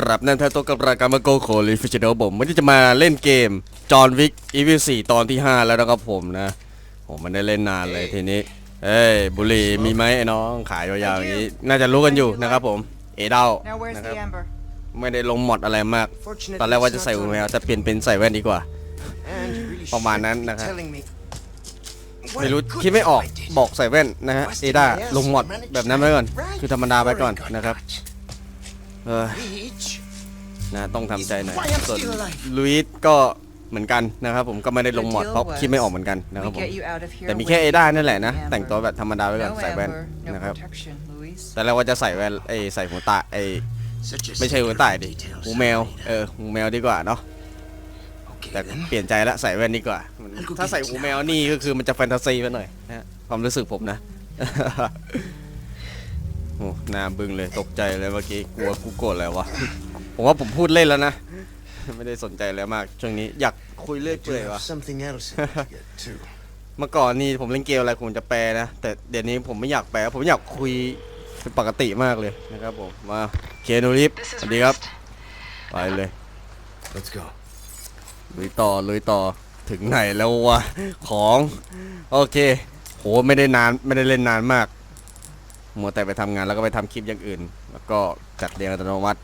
ครับนั่นถ้าตัวกับรายการมาโกโคลิฟิชเดลผมวันนี้จะมาเล่นเกมจอห์นวิกอีวิสี่ตอนที่ 5 แล้วนะครับผมนะผมมันได้เล่นนานเลยทีนี้เอ้ยบุหรี่มีไหมไอ้น้องขายยาวๆอย่างนี้ น่าจะรู้กันอยู่นะครับผม เอเดา Now where's นะครับ the amber? ไม่ได้ลงมอดอะไรมาก Fortunately, ตอนแรกว่า it's จะใส่ not หู on แมว me. แต่เปลี่ยนเป็นใส่แว่นดีกว่า And you really ประมาณ shouldn't นั้น be นะครับ telling me. ไม่ What รู้ good คิดไม่ออก I did. บอกใส่แว่นนะฮะเอดาลงมอดแบบนั้นไว้ก่อน คือธรรมดาไปก่อนนะครับ เออ Bitch. นะต้องทำใจหน่อย Why I'm ส่วน still alive ลุยส์ก็เหมือนกันนะครับผมก็ไม่ได้ลงมอดเพราะคิดไม่ออกเหมือนกันนะครับ We ผม get you out of here แต่มีแค่เอ with ดานั่นแหละนะ the แต่งตัว amber. แบบธรรมดาไว้ก่อน No ใส่แว่น amber, no นะครับ protection, Luis. แต่แล้วว่าจะใส่แว่นไอ้ใส่หูตาไอ้ Such a ไม่ใช่หู secret ตาดิ details, หูแมว Rita. เออหูแมวดีกว่าเนาะ Okay แต่ then. เปลี่ยนใจละใส่แว่นดีกว่ามันงั้นกูถ้าใส่หูแมวนี่ก็คือมันจะแฟนตาซีไปหน่อยนะฮะความรู้สึกผมนะ โอ้หน้าบึ้งเลยตกใจเลยเมื่อกี้กลัวกูโกรธแล้ววะ ผมว่าผมพูดเล่นแล้วนะ ไม่ได้สนใจอะไรมากช่วงนี้อยากคุยเรื่อย I เปื่ do อย have วะ something else to get too. เมื่อก่อนนี่ผมเล่นเกมอะไรผมจะแปลนะ แต่เดี๋ยวนี้ผมไม่อยากแปล ผมอยากคุยเป็นปกติมากเลยนะครับผม มาเคนูริฟสวัสดีครับ ไปเลย Let's go. ลุยต่อลุยต่อถึงไหนแล้ววะ ของ โอเค โหไม่ได้นานไม่ได้เล่นนานมาก มัวแต่ไปทำงานแล้วก็ไปทำคลิปอย่างอื่น แล้วก็จัดเรียงอัตโนมัติ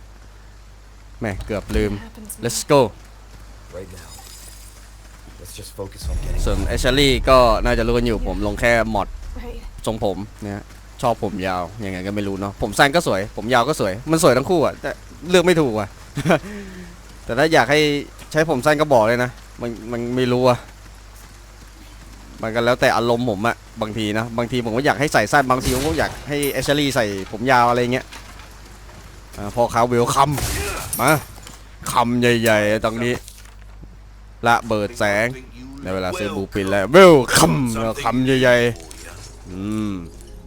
แม่เกือบลืม let's go right now. Let's just focus on getting ส่วนเอชลี่ก็น่าจะรู้กันอยู่ผมลงแค่มอด Right. ทรงผมนะฮะชอบผมยาวยังไงก็ไม่รู้เนาะผมสั้นก็สวย ผมยาวก็สวย มันสวยทั้งคู่อะแต่เลือกไม่ถูกอะแต่ถ้าอยากให้ใช้ผมสั้นก็บอกเลยนะ มันมันไม่รู้อะ มันก็แล้วแต่อารมณ์ผมอะบางทีนะ บางทีผมก็อยากให้ใส่สั้นบางทีผมก็อยากให้เอชลี่ใส่ผมยาวอะไรเงี้ยอ่าพอเขาเวลคัมมาคำใหญ่ๆตรงนี้ ละเบิดแสงในเวลาซื้อบูปินแล้วเวลคัมคำใหญ่ๆอืม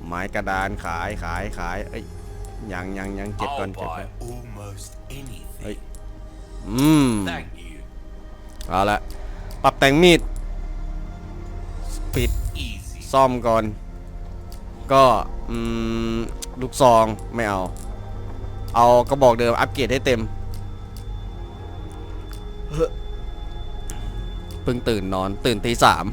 ไม้กระดานขายขายขายเอ้ยยังยังยังเก็บก่อน I'll เก็บก่อน buy almost anything. Hey. อืม Thank you. เอาละปรับแต่งมีด ปิด Easy. ซ่อมก่อน ก็อืมลูกซองไม่เอา เอากระบอกเดิมอัปเกรดให้เต็มเฮ้อเพิ่งตื่นนอนตื่นตีสาม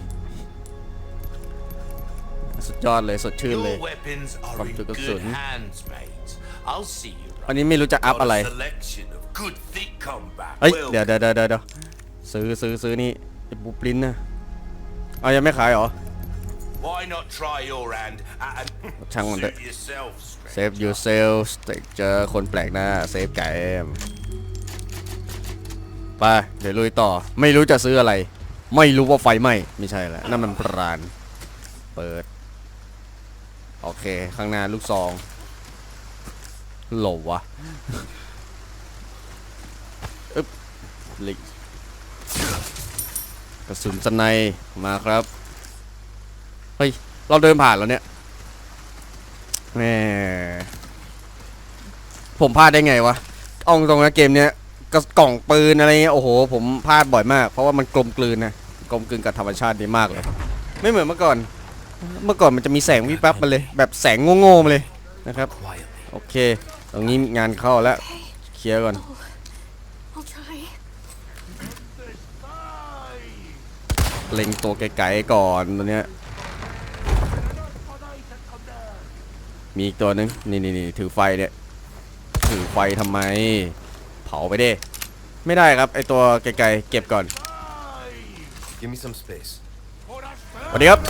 สุดยอดเลยสดชื่นเลย Your weapons are Come in to the good sun. hands, mate. I'll see you. อันนี้ไม่รู้จะอัพ Got อะไร a selection of good thick combat. เฮ้ย Well, เดี๋ยวเดี๋ยวเดี๋ยวเดี๋ยวซื้อซื้อซื้อนี่ไอ้บูปลินนะ เอายังไม่ขายเหรอ why not try your hand at an ช่างมันเถอะ suit yourself, เซ stranger. ฟยูเซลเจอคนแปลกหน้าเซฟไก่ไปเดี๋ยวลุยต่อ ไม่รู้จะซื้ออะไร ไม่รู้ว่าไฟไหม้ไม่ใช่แล้วนั่นมันพราน เปิด โอเค ข้างหน้าลูกซองโหลวะ อึ๊บลิก กระสุนสไนมาครับ เฮ้ย เราเดินผ่านแล้วเนี่ยแหมผมพลาดได้ไงวะเอาตรงนะเกมเนี้ยกระกล่องปืนอะไรเงี้ยโอ้โห ผมพลาดบ่อยมาก เพราะว่ามันกลมกลืนนะกลมกลืนกับธรรมชาติดีมากเลย ไม่เหมือนเมื่อก่อน เมื่อก่อนมันจะมีแสงวิบวับมาเลย แบบแสงโง่ๆมาเลยนะครับ โอเค ตรงนี้งานเข้าแล้ว เคลียร์ก่อน I'll try. เล็งตัวไกลๆก่อนตัวเนี้ยมีอีกตัวหนึงนี่นี่นี่ถือไฟเนี่ยถือไฟทำไม เผาไปเด้ไม่ได้ครับไอตัวไกลๆเก็บก่อน Give me some space. สวัสดีครับ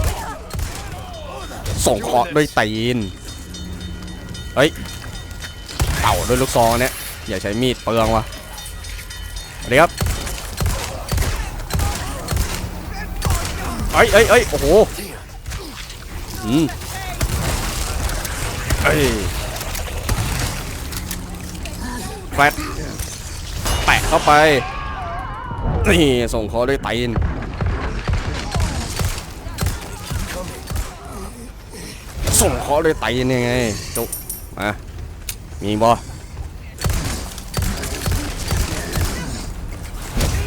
ส่งเคราะห์ด้วยตีน เฮ้ย เต่าด้วยลูกซองเนี่ยอย่าใช้มีดเปลืองวะสวัสดีครับ อ้ยเอ้ยเอ้ยโอ้โหอืมเอ้ยแฟตแปะเข้าไป นี่ ส่งเคราด้วยตีนส่งเคราด้วยไตนี่ไง จุกมา มีบอ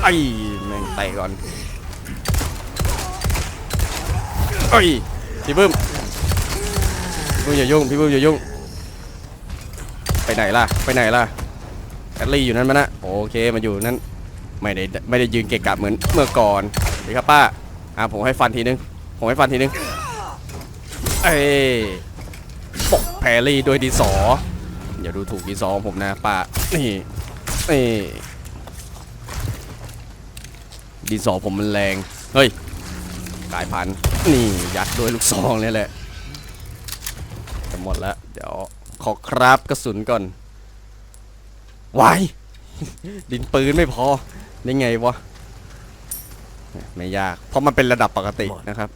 ไอ้แม่งไตก่อน เอ้ยพี่บึ้มพี่บึ้มอย่ายุ่งพี่บึ้มอย่ายุ่ง ไปไหนล่ะ ไปไหนล่ะแอดลี่อยู่นั่นมานะโอเคมันอยู่นั่นไม่ได้ไม่ได้ยืนเกะกะเหมือนเมื่อก่อนดีครับป้าอ่าผมให้ฟันทีนึงผมให้ฟันทีนึงเอ้ปกแพรรี่โดยดีสออย่าดูถูกดีสอผมนะป้านี่นี่ดีสอผมมันแรงเฮ้ย กลายพันธุ์นี่ยัดด้วยลูกซองเนี่ยแหละจะหมดแล้ว เดี๋ยวขอครับกระสุนก่อนวายดินปืนไม่พอได้ไงวะไม่ยาก เพราะมันเป็นระดับปกตินะครับ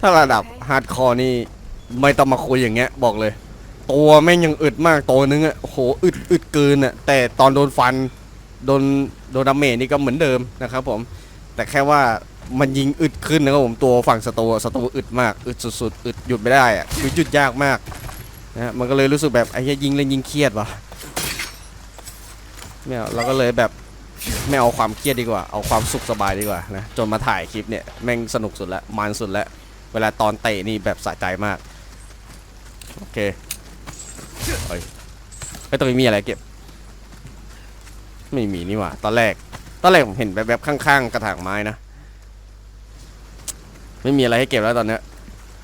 ถ้าระดับฮาร์ดคอร์นี่ไม่ต้องมาคุยอย่างเงี้ย บอกเลย ตัวแม่งยังอึดมากตัวนึงอะโอ้โหอึดอึดเกินอะแต่ตอนโดนฟันโดนโดนดาเมจนี่ก็เหมือนเดิมนะครับผม แต่แค่ว่า มันยิงอึดขึ้นนะครับผมตัวฝั่งสตูสตูอึดมากอึดสุดๆอึดหยุดไม่ได้อะคือหยุดยากมากนะมันก็เลยรู้สึกแบบไอ้เหี้ยยิงเล่นยิงเครียดว่ะไม่เอาเราก็เลยแบบไม่เอาความเครียดดีกว่า เอาความสุขสบายดีกว่านะจนมาถ่ายคลิปเนี่ยแม่งสนุกสุดล้วมันสุดล้วเวลาตอนเตะนี่แบบสะใจมากโอเคเฮ้ยไอ้ตรงนี้มีอะไรเก็บ ไม่มีนี่หว่าตอนแรกตอนแรกผมเห็นแบบๆข้าง ๆ กระถางไม้นะ ไม่มีอะไรให้เก็บแล้วตอนเนี้ย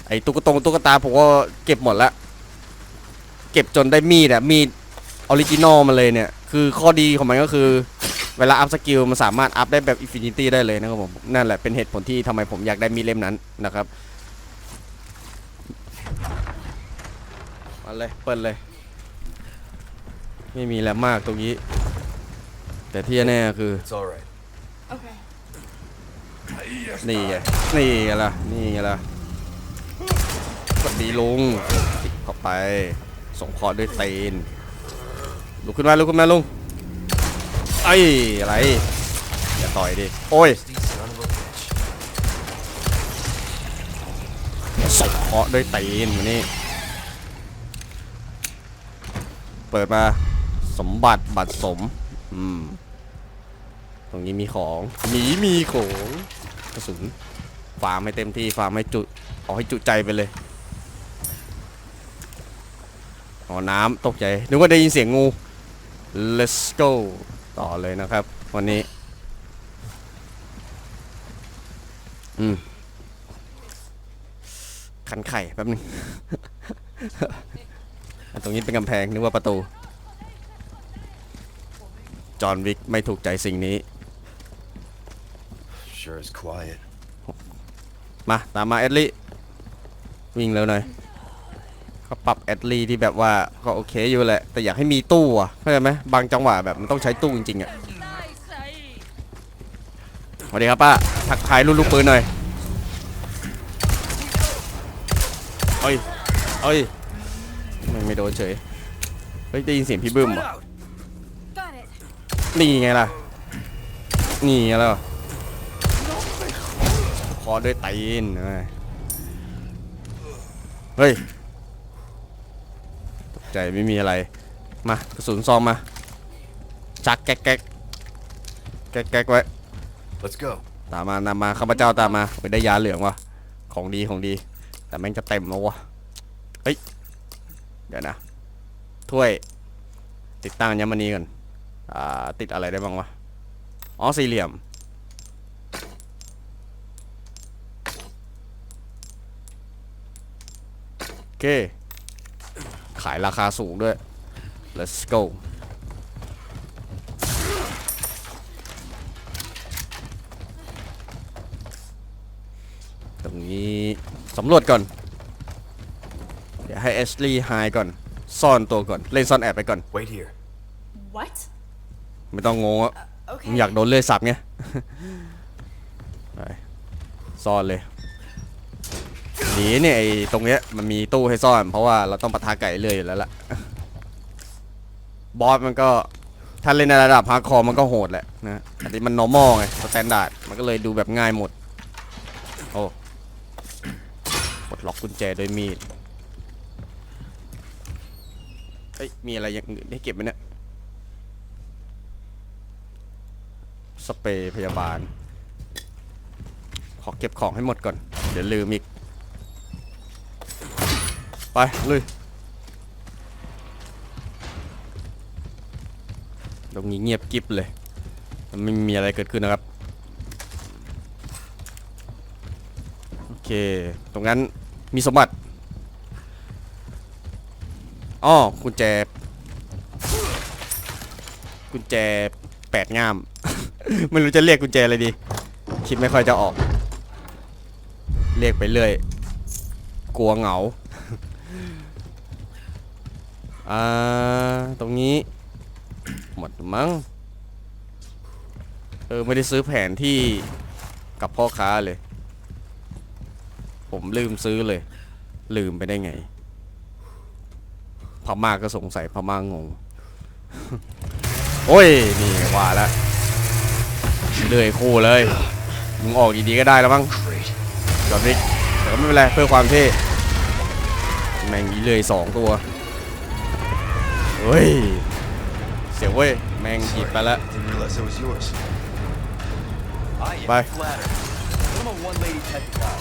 ไอ้ตุ๊กตงตุ๊กตาผมก็เก็บหมดแล้วเก็บจนได้มีดอะมีดออริจินอลมาเลยเนี่ย คือข้อดีของมันก็คือ เวลาอัพสกิลมันสามารถอัพได้แบบอินฟินิตี้ได้เลยนะครับผม นั่นแหละเป็นเหตุผลที่ทำไมผมอยากได้มีดเล่มนั้นนะครับมาเลยเปิดเลย ไม่มีแล้วมากตรงนี้ แต่ที่แน่คือ It's alright. นี่ไงนี่ไงล่ะนี่ไงล่ะสวัสดีลุงติดเข้าไป ส่งคอด้วยเตนลุกขึ้นมาลุกขึ้นมาลุงไอ้อะไรอย่าต่อยดิโอ้ยส่งเคาะด้วยตีนมานี่ เปิดมา สมบัติบัตรสม อืม รงนี้มีของหมีมีของกระสุนฟาร์มให้เต็มที่ฟาร์มให้จุเอาให้จุใจไปเลยอ๋อน้ำตกใจนึกว่าได้ยินเสียงงู let's go ต่อเลยนะครับ วันนี้ อืมขันไข่แป๊บนึงอันตรงนี้เป็นกำแพงนึกว่าประตู จอห์นวิกไม่ถูกใจสิ่งนี้ Sure is quiet. มาตามมาแอดลี่วิ่งเร็วหน่อยเขาปรับแอดลี่ที่แบบว่าก็โอเคอยู่แหละ แต่อยากให้มีตู้อะเข้าใจไหมบางจังหวะแบบมันต้องใช้ตู้จริงๆอะสวัสดีครับป้าทักทายลูกลูกปืนหน่อยเอ้ยเอ้ยไม่ไม่โดนเฉยเฮ้ยได้ยินเสียงพี่บึ้มเหรอ Got it. นี่ไงล่ะนี่ไงล่ะ คอด้วยตีนเอ้ยเฮ้ยตกใจไม่มีอะไร มากระสุนซองมาจักแก๊กแก๊กแก๊กแก๊กไว้ Let's go. ตามมาตามมาข้าพเจ้าตามมาไปได้ยาเหลืองว่ะของดีของดี แต่แม่งจะเต็มแล้ววะเฮ้ย เดี๋ยวนะ ถ้วย ติดตั้งอัญมณีก่อน อ่า ติดอะไรได้บ้างวะ อ๋อ สี่เหลี่ยม โอ เค ขายราคาสูงด้วย let's go ตรงนี้สำรวจก่อน เดี๋ยวให้เอชลีย์ไฮก่อน ซ่อนตัวก่อน เล่นซ่อนแอบไปก่อน Wait here. What? ไม่ต้องงงอะ Okay. มึงอยากโดนเลื่อยสับไง ไปซ่อนเลย หนีเนี่ยไอ้ตรงเนี้ยมันมีตู้ให้ซ่อน เพราะว่าเราต้องปะทะไก่เรื่อยอยู่แล้วล่ะ บอสมันก็ถ้าเล่นในระดับฮาร์ดคอร์มันก็โหดแหละนะอันนี้มัน normal ไงสแตนดาร์ดมันก็เลยดูแบบง่ายหมด โอ้ปลดล็อกกุญแจด้วยมีดเฮ้ย มีอะไรอย่างให้เก็บไหมเนี่ย สเปรย์พยาบาล ขอเก็บของให้หมดก่อน เดี๋ยวลืมอีก ไปลุยตรงนี้เงียบกริบเลยไม่มีอะไรเกิดขึ้นนะครับ โอเค ตรงนั้นมีสมบัติอ๋อกุญแจ กุญแจแปดง่าม ไม่รู้จะเรียกกุญแจอะไรดี คิดไม่ค่อยจะออก เรียกไปเรื่อย กลัวเหงา อ่า ตรงนี้ หมดมั้ง เออ ไม่ได้ซื้อแผนที่กับพ่อค้าเลย ผมลืมซื้อเลย ลืมไปได้ไง พม่าก็สงสัยพม่างง โอ้ย นี่ว่าแล้วเลื่อยคู่เลย มึงออกดีๆก็ได้แล้วมั้งจอดนิกแต่ก็ไม่เป็นไรเพื่อความเท่ แม่งมีเลยสองตัว เฮ้ย เสียวเว้ย แม่งหยิบไปแล้ว Didn't realize that was yours. I am Bye. flattered. I'm a one-lady type of guy.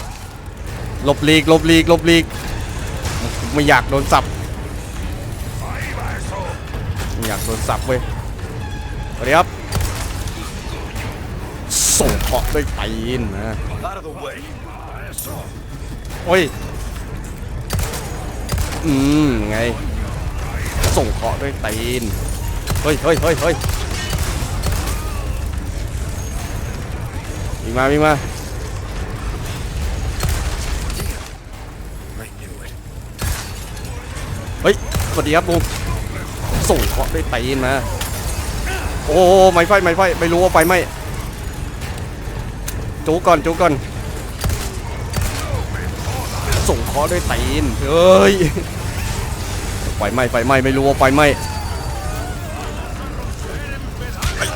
หลบหลีกหลบหลีกหลบหลีก ไม่อยากโดนสับไม่อยากโดนสับเว้ยสวัสดีครับ ส่งเคราะห์ด้วยตีนนะ Out of the way. โอ้ย อืมไง ส่งเคาะด้วยตีน เฮ้ยเฮ้ยเฮ้ยเฮ้ยวิ่งมาวิ่งมาเฮ้ย สวัสดีครับลุงส่งเคาะด้วยตีนมา โอ้ ไม่ไฟ ไม่ไฟ ไม่รู้ว่าไฟไหมจูก่อนจูก่อน เคราะด้วยตีนเฮ้ยไฟไหม้ไฟไหม้ไม่รู้ว่าไฟไหม้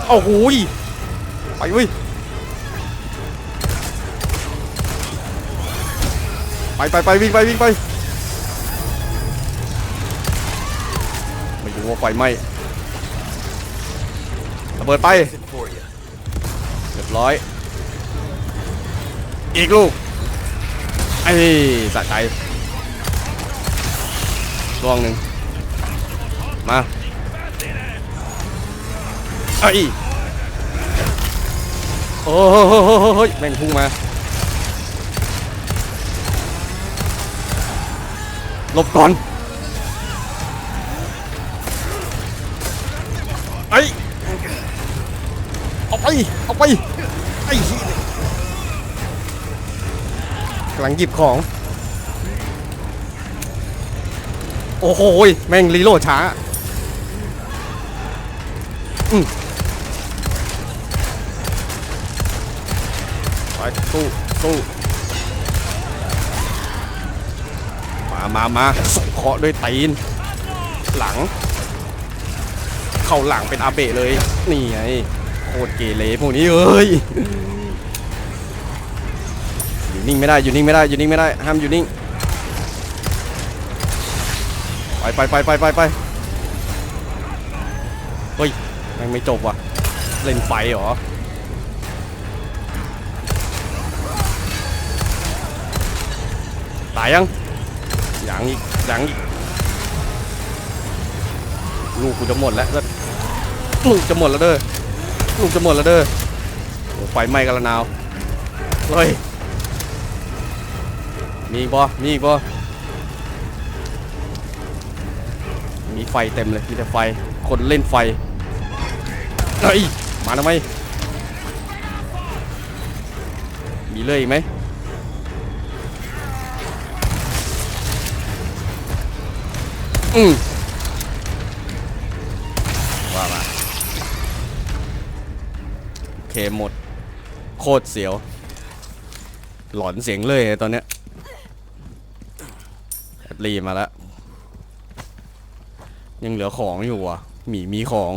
โอ้โหยไปเว้ยไปไปไปวิ่งไปวิ่งไปไม่รู้ว่าไฟไหม้ระเบิดไปเรียบร้อย อีกลูก ไอ้สะใจลวงหนึ่งมาไอ้ยโอ้โหเฮ้ยแม่งพุ่งมาหลบก่อนไอ้เอาไป เอาไป ไอ้ กำลังหยิบของ โอ้โหแม่งรีโหลดช้าอืมไปสู้สู้มามามาส่งเคาะด้วยตีน หลัง เข้าหลังเป็นอาเบะเลย นี่ไงโคตรเกเรพวกนี้เอ้ย นิ่งไม่ได้อยู่นิ่งไม่ได้อยู่นิ่งไม่ได้ห้ามอยู่นิ่งไปไปไปไปไปไปเฮ้ยแม่งไม่จบว่ะเล่นไฟเหรอตายยังยังอีกยังอีกลูกกูจะหมดแล้วลูกจะหมดแล้วเด้อลูกจะหมดแล้วเด้อไฟไหม้กันละนาวเฮ้ย มีอีกบ่มีอีกบ่มีไฟเต็มเลย มีแต่ไฟ คนเล่นไฟ เฮ้ย มาทำไม มีเลยอีกไหมอืมว่ามาโอเคหมด โคตรเสียว หลอนเสียงเลยตอนเนี้ย รีมาแล้ว ยังเหลือของอยู่อะ หมีมีของ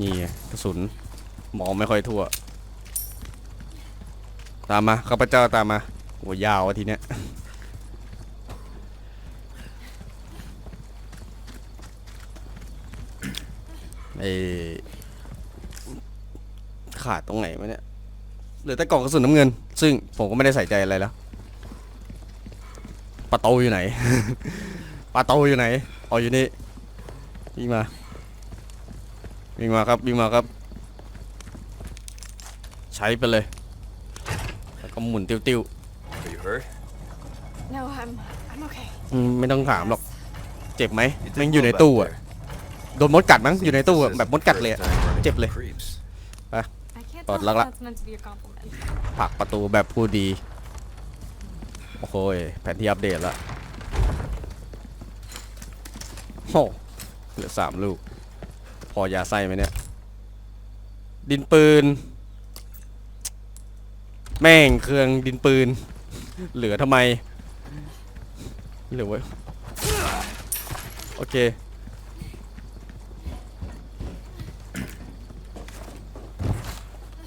นี่กระสุนมองไม่ค่อยทั่ว ตามมาข้าพเจ้าตามมาโหัวยาวอะทีเนี้ยไอขาดตรงไหนวะเนี่ยเหลือแต่กล่องกระสุนน้ำเงิน ซึ่งผมก็ไม่ได้ใส่ใจอะไรแล้ว ประตูอยู่ไหน ประตูอยู่ไหนอ๋ออยู่นี่วิ่งมาวิ่งมาครับวิ่งมาครับ ใช้ไปเลยแล้วก็หมุนติ้ว Are you hurt? No, I'm I'm okay. ๆอืมไม่ต้องถามหรอกเจ็บไหม You did แม่งอยู่ใน well ตู้ back อะ there. โดนมดกัดมั้ง อยู่ในตู้อะ This แบบ isn't มดกัด the เลย first อะ time running เจ็บ into เลย creeps. I can't Tốt tell lắm if ạ. that's meant to be a compliment. ผลักประตูแบบผู้ดี โอ้โหยแผนที่อัปเดตละโอ้เหลือสามลูก พอยาไส้ไหมเนี่ย ดินปืน แม่งเครื่องดินปืน เหลือทำไม เหลือไว้โอเค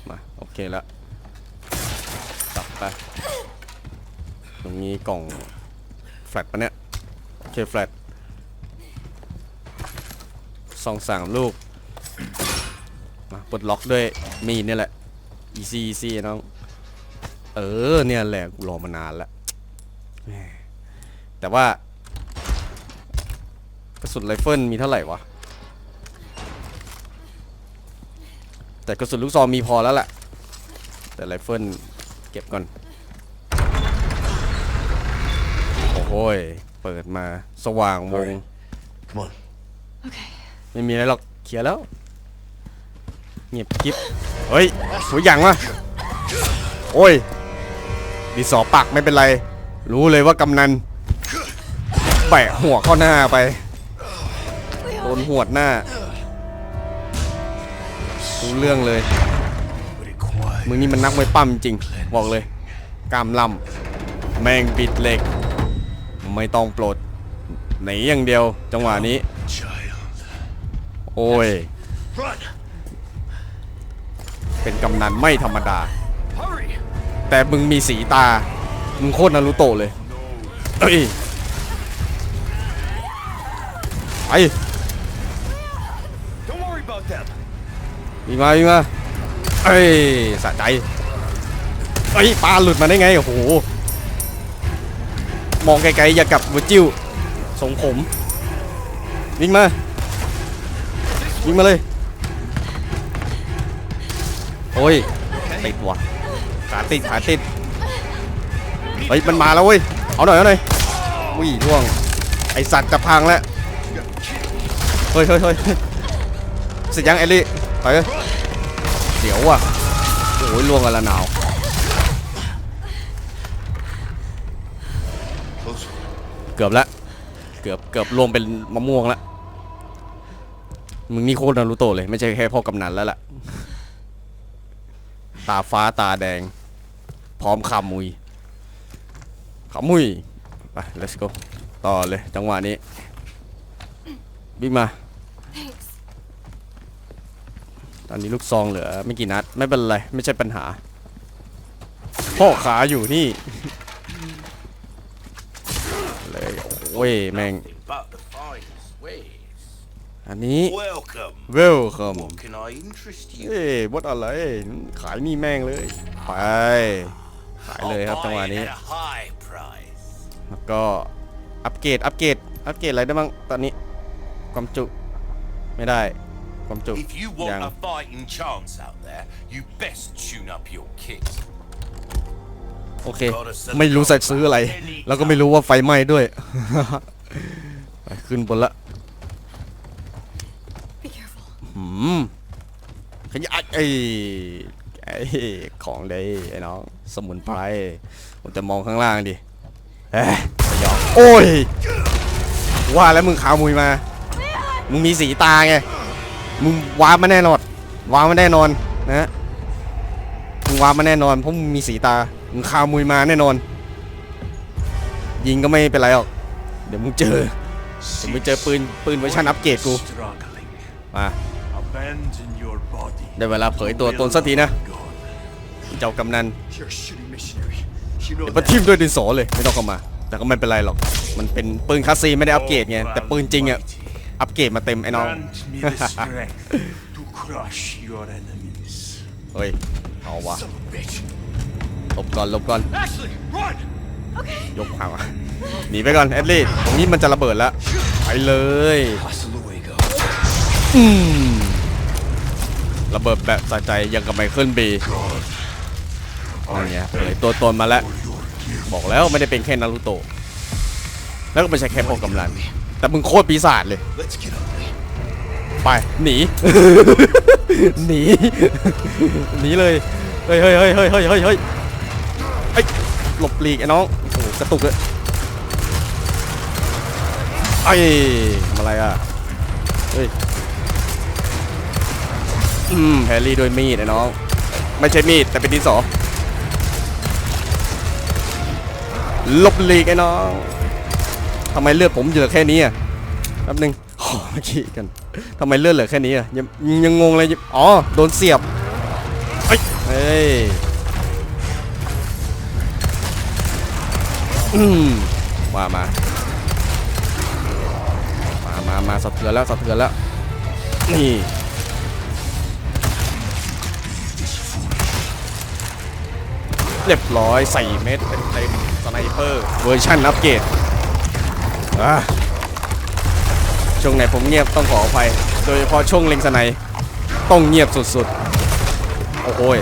มาโอเคแล้วกลับไป ตรงนี้กล่อง แฟลตปะเนี่ย โอเค แฟลตสองสามลูก มาปลดล็อกด้วยมีนี่แหละ easy easy น้อง เออ เนี่ยแหละ กูรอมานานแล้ว แต่ว่ากระสุนไรเฟิลมีเท่าไหร่วะ แต่กระสุนลูกซองมีพอแล้วแหละ แต่ไรเฟิลเก็บก่อน โอ้โหยเปิดมาสว่างวง Come on. Okay. ไม่มีอะไรหรอกเคลียร์แล้ว เงียบกิ๊บเฮ้ยตัวอย่างวะโอ้ยดีสอปักไม่เป็นไร รู้เลยว่ากำนันแบะหัวเข้าหน้าไปโดนหวดหน้ารู้เรื่องเลย Pretty quiet. มึงนี่มันนักมวยปั้มจริง บอกเลยกล้ามล่ำแมงบิดเหล็ก ไม่ต้องปลดหนีอย่างเดียวจังหวะนี้ โอ้ย เป็นกำนันไม่ธรรมดา แต่มึงมีสีตา มึงโคตรนารูโตะเลยเอ้ยไปมีมามีมาเอ้ยสะใจเอ้ยปลาหลุดมาได้ไง โอ้โห มองไกลๆอย่ากลับวัวจิ้วทรงผมวิ่งมาวิ่งมาเลยโอ้ยติดว่ะขาติดขาติดเฮ้ยมันมาแล้วเว้ยเอาหน่อยเอาหน่อยวิ่งร่วงไอสัตว์จะพังแล้วเฮ้ยเฮ้ยเฮ้ยเสร็จยังเอลลี่ไปเลยเดี๋ยวว่ะโอ้ยล่วงกันละหนาว เกือบเกือบรวมเป็นมะม่วงละมึงนี่โคตรนารูโตะเลยไม่ใช่แค่พ่อกำนันแล้วล่ะ ตาฟ้าตาแดง พร้อมขามุยขามุยไป let's go ต่อเลยจังหวะนี้วิ่งมา Thanks. ตอนนี้ลูกซองเหลือไม่กี่นัด ไม่เป็นไร ไม่ใช่ปัญหา พ่อขาอยู่นี่ เลย โอ้ยแม่ง Nothing but the finest ways. อันนี้ Welcome. เวลคัม What can I interest you? เอ้ยบดอะไร ขายนี่แม่งเลย ไป ขายเลยครับ I'll จังหวะ buy it นี้ at a high price. แล้วก็อัปเกรด อัปเกรด อัปเกรดอะไรได้บ้างตอนนี้ ความจุ ไม่ได้ ความจุ If you want ยัง a fighting chance out there, you best tune up your kit. โอเค ไม่รู้จะซื้ออะไร แล้วก็ไม่รู้ว่าไฟไหม้ด้วยไปขึ้นบนละ Be careful. หืมขยะไอ้ไอ้ของเลยไอ้น้องสมุนไพรผมจะมองข้างล่างดิเอ้ยไม่ยอมโอ้ยว่าแล้วมึงขาวมุยมา มึงมีสีตาไง มึงว้ามาแน่นอนว้ามาแน่นอนนะฮะมึงว้ามาแน่นอนเพราะมึงมีสีตา มึงขาวมุยมาแน่นอน ยิงก็ไม่เป็นไรหรอก เดี๋ยวมึงเจอ เดี๋ยวมึงเจอปืนปืนเวอร์ชันอัปเกรดกู Struggling. มา Abandon your body. ได้เวลาเผยตัวตนสักทีนะ God. เจ้ากำนัน You're a shitty missionary. You know เดี๋ยวมา that. ทิมด้วยดินสอเลยไม่ต้องเข้ามา แต่ก็ไม่เป็นไรหรอก มันเป็นปืนคลาสซีไม่ได้อัปเกรดไง แต่ปืนจริงอะอัปเกรดมาเต็มไอ้น้อง Grant me the strength to crush your enemies. เฮ้ย เอาวะ Son of a bitch. หลบก่อนหลบก่อน Ashley, run! ยกขามาหนีไปก่อนแอดลี่ตรงนี้มันจะระเบิดแล้วไปเลย Hasta luego. อืมระเบิดแบบสะใจยังกับไมเคิลบีอะไรเงี้ยเผยตัวตนมาแล้ว บอกแล้วไม่ได้เป็นแค่นารูโตะแล้วก็ไม่ใช่แค่พวกกำลัง แต่มึงโคตรปีศาจเลย Let's get ugly. ไป หนี หนี หนีเลย เฮ้ยเฮ้ยเฮ้ยเฮ้ยเฮ้ย หลบหลีกไอ้น้องโอ้โหกระตุกเลยไอ้ยทำอะไรอะเฮ้ยอืมแฮร์รี่ด้วยมีดไอ้น้องไม่ใช่มีดแต่เป็นดินสอลบหลีกไอ้น้องทำไมเลือดผมเหลือแค่นี้อะแป๊บนึงขอเมื่อกี้กันทำไมเลือดเหลือแค่นี้อะยังยังงงเลยอ๋อโดนเสียบเฮ้ย อืมว่ามา มามามาสะเทือนแล้วสะเทือนแล้ว นี่เรียบร้อยใส่เม็ดเต็มๆสไนเปอร์เวอร์ชันอัปเกรดช่วงไหนผมเงียบต้องขออภัย โดยเฉพาะช่วงเล็งสไนต้องเงียบสุดๆ โอ้โย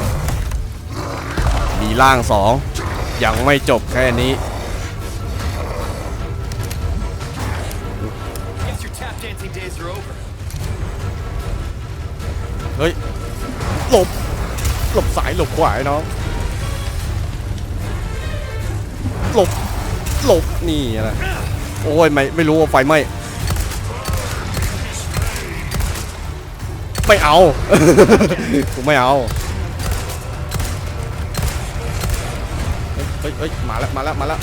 มีล่างสองยังไม่จบแค่นี้ เฮ้ย หลบ หลบสายหลบขวาไอ้น้องหลบ หลบ นี่อะไรโอ้ย ไม่ ไม่รู้ว่าไฟไหมไม่เอากูไม่เอาเฮ้ยเฮ้ยมาแล้ว มาแล้ว มาแล้ว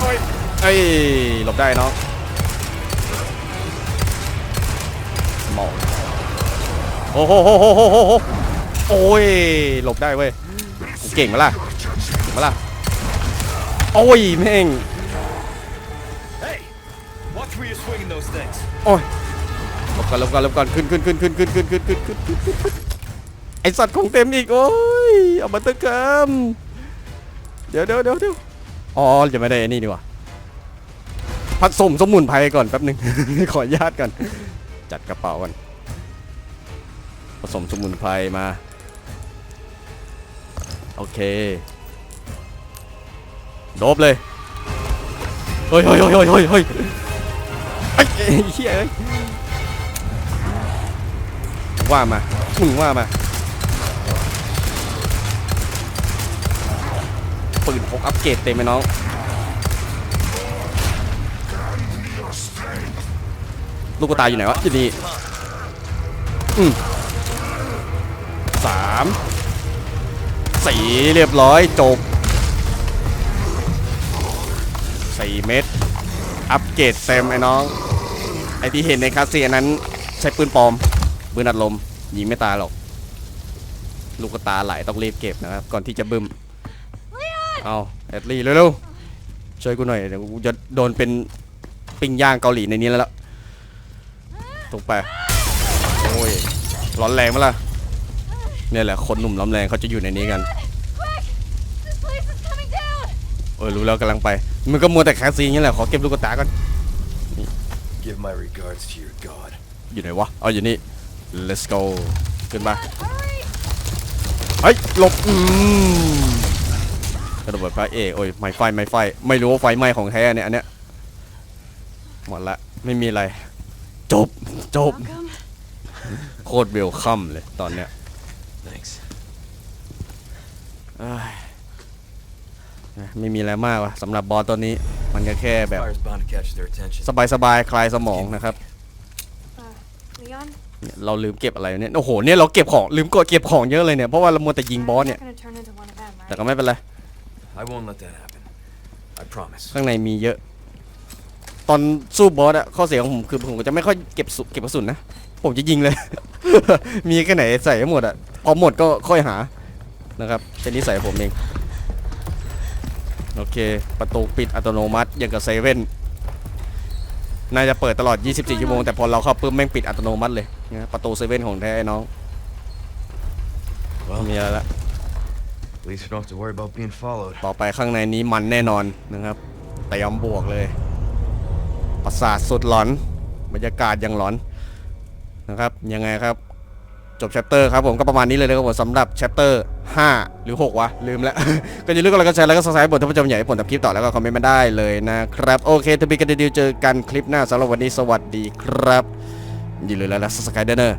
เฮ้ยเอ้ยหลบได้น้อง อ้โหโหโหโหโหโหโอ้ยหลบได้เว้ยกูเก่งมาล่ะเก่งมาล่ะโอ้ยแม่งโอ้ยหลบก่อนหลบก่อนหลบก่อนขึ้นขึ้นขึ้นขึ้นขึ้นขึ้นขึ้นขึ้นขึ้นขึ้นขึ้นขึ้นไอสัตว์ของเต็มอีกโอ้ยเอามาตะกรรมเดี๋ยวเดี๋ยวเดี๋ยวเดี๋ยวอ๋อจะไม่ได้ไอ้นี่ดีกว่าผสมสมุนไพรก่อนแป๊บหนึ่งขออนุญาตก่อนจัดกระเป๋าก่อน ผสมสมุนไพรมา โอเคโดบเลย เฮ้ยเฮ้ยเฮ้ยเฮ้ยเฮ้ยไอ้เหี้ยเอ้ยว่ามามึงว่ามาปืนพกอัปเกรดเต็มไหมน้องลูกกระตาอยู่ไหนวะอยู่นี่อืม สามสี่เรียบร้อยจบสี่เม็ดอัปเกรดเต็มไอ้น้อง ไอที่เห็นในคาเซียนั้นใช้ปืนปลอมปืนอัดลมยิงไม่ตายหรอก ลูกกระตาไหลต้องรีบเก็บนะครับ ก่อนที่จะบึ้มเอาแอดลี่เร็วๆช่วยกูหน่อยเดี๋ยวกูจะโดนเป็นปิ้งย่างเกาหลีในนี้แล้วล่ะตกไปโอ้ยร้อนแรงมั้ยล่ะ เนี่ยแหละคนหนุ่มร้อนแรงเขาจะอยู่ในนี้กัน Quick! This place is coming down! เออรู้แล้วกำลังไป มันก็มัวแต่แคสซีนนี่แหละขอเก็บลูกกระตาก่อน Give my regards to your god. อยู่ไหนวะเอาอยู่นี่ let's go ขึ้นมา Hurry! เฮ้ยหลบอืมกระโดดพระเอกโอ้ยไม่ไฟไม่ไฟ ไม่รู้ว่าไฟไหม้ของแท้เนี่ยอันเนี้ยหมดละไม่มีอะไร จบจบ Welcome. โคตรเวลคัมเลยตอนเนี้ย Thanks. เอ้ยไม่มีอะไรมากว่ะสำหรับบอสตัวนี้ มันก็แค่แบบ Fire's bound to catch their attention. สบายๆคลายสมองนะครับ Uh, Leon? เนี่ยเราลืมเก็บอะไรเนี่ย โอ้โห เนี่ยเราเก็บของ ลืมกดเก็บของเยอะเลยเนี่ย เพราะว่าเรามัวแต่ยิงบอส I'm เนี่ย not gonna turn into one of them, แต่ right? ก็ไม่เป็นไร I won't let that happen. I promise. ข้างในมีเยอะ ตอนสู้บอสอะข้อเสียของผมคือผมจะไม่ค่อยเก็บสุเก็บกระสุนนะ ผมจะยิงเลย มีแค่ไหนใส่ให้หมดอะพอหมดก็ค่อยหานะครับเป็นนิสัยผมเอง โอเค ประตูปิดอัตโนมัติอย่างกับเซเว่นน่าจะเปิดตลอด 24 ชั่วโมง แต่พอเราเข้าปุ๊บแม่งปิดอัตโนมัติเลยนะประตูเซเว่นของแท้ไอ้น้อง Well, มีอะไรละ at least we don't have to worry about being followed. ต่อไปข้างในนี้มันแน่นอนนะครับเตรียมบวกเลย ประสาทสุดหลอน บรรยากาศยังหลอน นะครับยังไงครับ จบแชปเตอร์ครับผมก็ประมาณนี้เลยนะครับผมสำหรับแชปเตอร์ 5 หรือ 6 วะ ลืมแล้ว ก็อย่าลืมกดไลค์กดแชร์แล้วก็ซับสไครต์บทท่านผู้ชมอยากให้ผมทำคลิปต่อแล้วก็คอมเมนต์มาได้เลยนะครับ โอเคทบีกันเดียวเจอกันคลิปหน้าสำหรับวันนี้สวัสดีครับอย่าลืมแล้วนะซับสไครต์ด้วยเนอะ